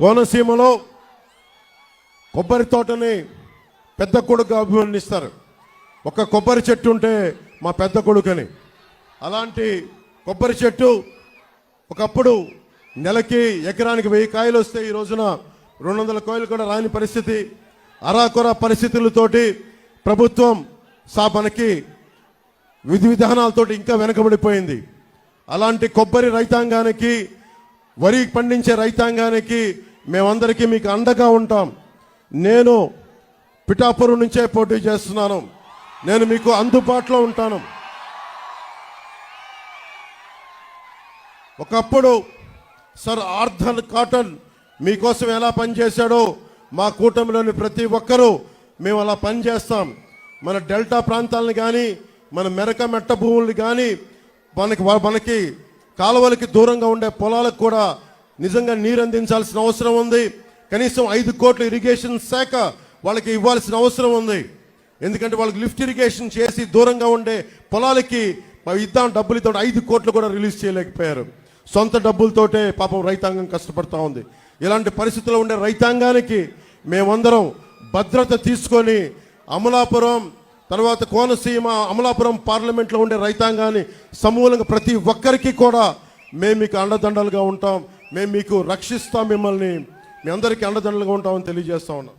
కోనసీమలో కొబ్బరి తోటని పెద్ద కొడుకు అభివర్ణిస్తారు. ఒక కొబ్బరి చెట్టు ఉంటే మా పెద్ద కొడుకని. అలాంటి కొబ్బరి చెట్టు ఒకప్పుడు నెలకి ఎకరానికి వెయ్యి కాయలు వస్తే ఈ రోజున రెండు వందల కాయలు కూడా రాని పరిస్థితి. అరాకొర పరిస్థితులతోటి ప్రభుత్వం సా మనకి విధి విధానాలతోటి ఇంకా వెనకబడిపోయింది. అలాంటి కొబ్బరి రైతాంగానికి వరి పండించే రైతాంగానికి మేమందరికీ మీకు అండగా ఉంటాం. నేను పిఠాపురం నుంచే పోటీ చేస్తున్నాను. నేను మీకు అందుబాటులో ఉంటాను. ఒకప్పుడు సర్ ఆర్థర్ కాటన్ మీకోసం ఎలా పనిచేశాడో మా కూటమిలోని ప్రతి ఒక్కరూ మేము అలా పనిచేస్తాం. మన డెల్టా ప్రాంతాలను కానీ మన మెరక మెట్ట భూముల్ని కానీ మనకి మనకి కాలువలకి దూరంగా ఉండే పొలాలకు కూడా నిజంగా నీరు అందించాల్సిన అవసరం ఉంది. కనీసం ఐదు కోట్ల ఇరిగేషన్ శాఖ వాళ్ళకి ఇవ్వాల్సిన అవసరం ఉంది. ఎందుకంటే వాళ్ళకి లిఫ్ట్ ఇరిగేషన్ చేసి దూరంగా ఉండే పొలాలకి ఇద్దాం డబ్బులతో ఐదు కోట్లు కూడా రిలీజ్ చేయలేకపోయారు. సొంత డబ్బులతోటే పాపం రైతాంగం కష్టపడుతూ ఉంది. ఇలాంటి పరిస్థితుల్లో ఉండే రైతాంగానికి మేమందరం భద్రత తీసుకొని అమలాపురం తర్వాత కోనసీమ అమలాపురం పార్లమెంట్లో ఉండే రైతాంగాన్ని సమూలంగా ప్రతి ఒక్కరికి కూడా మేము మీకు అండదండలుగా ఉంటాం. మేము మీకు రక్షిస్తాం మిమ్మల్ని. మీ అందరికీ అండదండలుగా ఉంటామని తెలియజేస్తా ఉన్నాం.